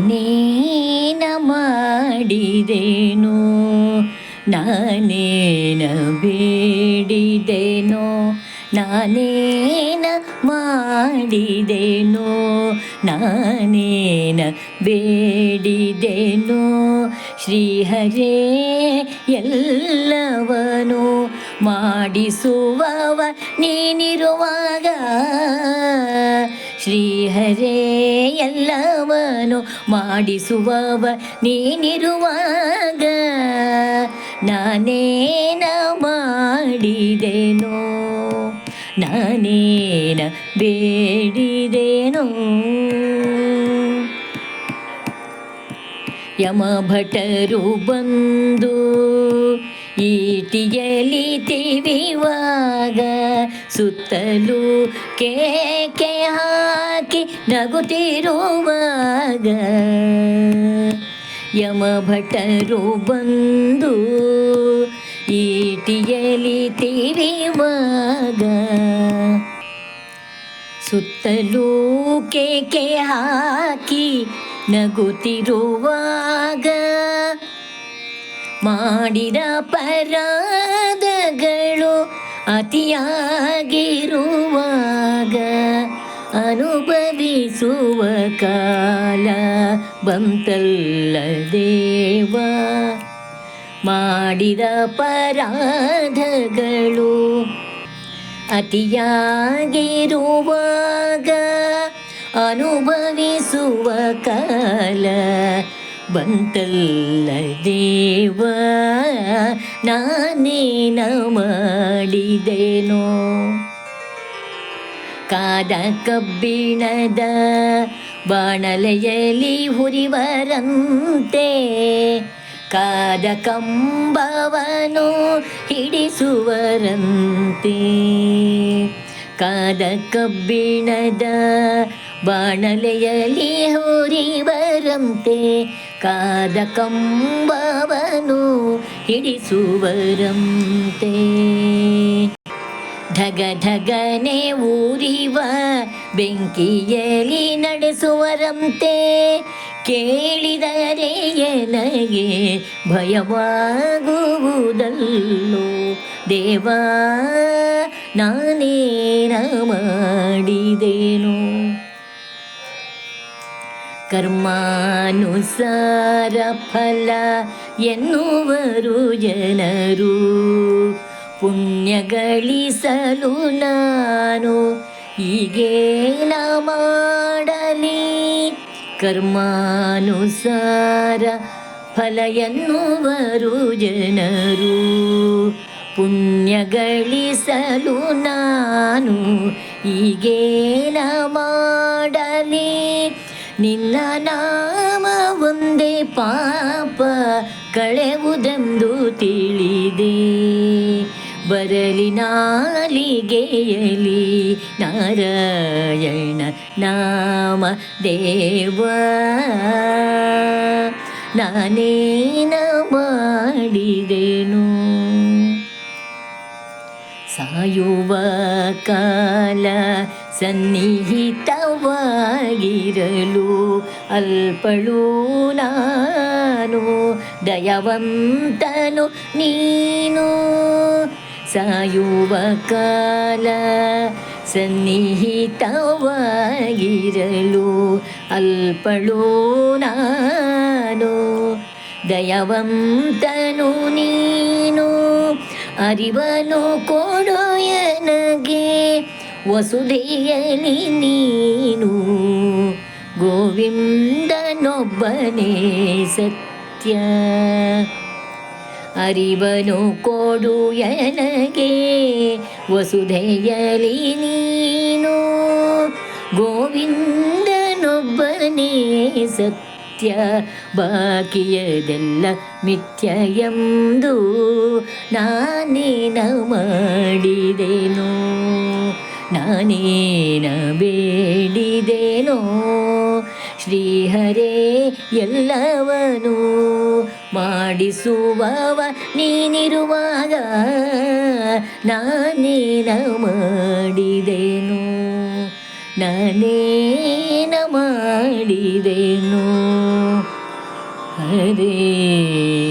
ನಾನೇನ ಮಾಡಿದೇನೋ ನಾನೇನ ಬೇಡಿದೇನೋ ನಾನೇನ ಮಾಡಿದೇನು ನಾನೇನ ಬೇಡಿದೇನು. ಶ್ರೀಹರೇ ಎಲ್ಲವನು ಮಾಡಿಸುವವ ನೀನಿರುವಾಗ. ಶ್ರೀಹರೇ ಎಲ್ಲವನು ಮಾಡಿಸುವವ ನೀನಿರುವಾಗ ನಾನೇನ ಮಾಡಿದೆನೋ ನಾನೇನ ಬೇಡಿದೆನೋ. ಯಮಭಟರು ಬಂದು ಈಟಿಯಲಿ ತಿವಿವಾಗ ಸುತ್ತಲೂ ಕೇಕೆ ಹಾಕಿ ನಗುತ್ತಿರುವಾಗ ಯಮಭಟರು ಬಂದು ಈಟಿಯಲಿ ತಿವಿವಾಗ ಸುತ್ತಲೂ ಕೇಕೆ ಹಾಕಿ ನಗುತ್ತಿರುವಾಗ ಮಾಡಿದ ಪರಾಧಗಳು ಅತಿಯಾಗಿರುವಾಗ ಅನುಭವಿಸುವ ಕಾಲ ಬಂತಲ್ಲ ದೇವ. ಮಾಡಿದ ಪರಾಧಗಳು ಅತಿಯಾಗಿರುವಾಗ ಅನುಭವಿಸುವ ಕಾಲ ಬಂತಲ್ಲ ದೇವ ನಾನೇನ ಮಾಡಿದೆನೋ ಕಾದ ಕಬ್ಬಿಣದ ಬಾಣಲೆಯಲ್ಲಿ ಹುರಿವರಂತೆ, ಕಾದ ಕಂಬವನು ಹಿಡಿಸುವರಂತೆ. ಕಾದ ಕಬ್ಬಿಣದ ಬಾಣಲೆಯಲ್ಲಿ ಹುರಿವರಂತೆ ಕಾದ ಕಂಬವನು ಹಿಡಿಸುವರಂತೆ. ಢಗ ಢಗನೆ ಊರಿವ ಬೆಂಕಿಯಲ್ಲಿ ನಡೆಸುವರಂತೆ. ಕೇಳಿದರೆ ಎಲಗೆ ಭಯವಾಗುವುದಲ್ಲೋ. ದೇವಾ ನಾನೇನ ಮಾಡಿದೆನು. ಕರ್ಮಾನುಸಾರ ಫಲ ಎನ್ನುವರು ಜನರು. ಪುಣ್ಯ ಗಳಿಸಲು ನಾನು ಈಗೇನ ಮಾಡಲಿ. ಕರ್ಮಾನುಸಾರ ಫಲ ಎನ್ನುವರು ಜನರು. ಪುಣ್ಯ ಗಳಿಸಲು ನಾನು ಈಗೇನ ಮಾಡಲಿ. ನಿನ್ನ ನಾಮ ಒಂದೇ ಪಾಪ ಕಳೆವುದೆಂದು ತಿಳಿದೆ. ಬರಲಿ ನಾಲಿಗೆಯಲಿ ನಾರಾಯಣ ನಾಮ ದೇವ. ನಾನೇನ ಮಾಡಿದೆನು. ಸಾಯುವ ಕಾಲ ಸನ್ನಿಹಿತವಾಗಿರಲು ಅಲ್ಪಳು ನಾನು, ದಯವಂತನು ನೀನು. ಸಾಯುವ ಕಾಲ ಸನ್ನಿಹಿತವಾಗಿರಲು ಅಲ್ಪಳು ನಾನು, ದಯವಂತನು ನೀನು. ಅರಿವನು ಕೊಡು ಎನಗೆ ವಸುದೆಯಲಿ ನೀನು ಗೋವಿಂದನೊಬ್ಬನೇ ಸತ್ಯ. ಅರಿವನು ಕೊಡು ಎನಗೆ ವಸುದೆಯಲಿ ನೀನು ಗೋವಿಂದನೊಬ್ಬನೇ ಸತ್ಯ. ಬಾಕಿಯದೆಲ್ಲ ಮಿಥ್ಯ ಎಂದು ನಾನೇನ ಮಾಡಿದೆನೋ ನಾನೇನ ಬೇಡಿದೇನೋ? ಶ್ರೀಹರೇ ಎಲ್ಲವನು ಮಾಡಿಸುವವ ನೀನಿರುವಾಗ ನಾನೇನ ಮಾಡಿದೇನು? ನಾನೇನ ಮಾಡಿದೇನು? ಹರೇ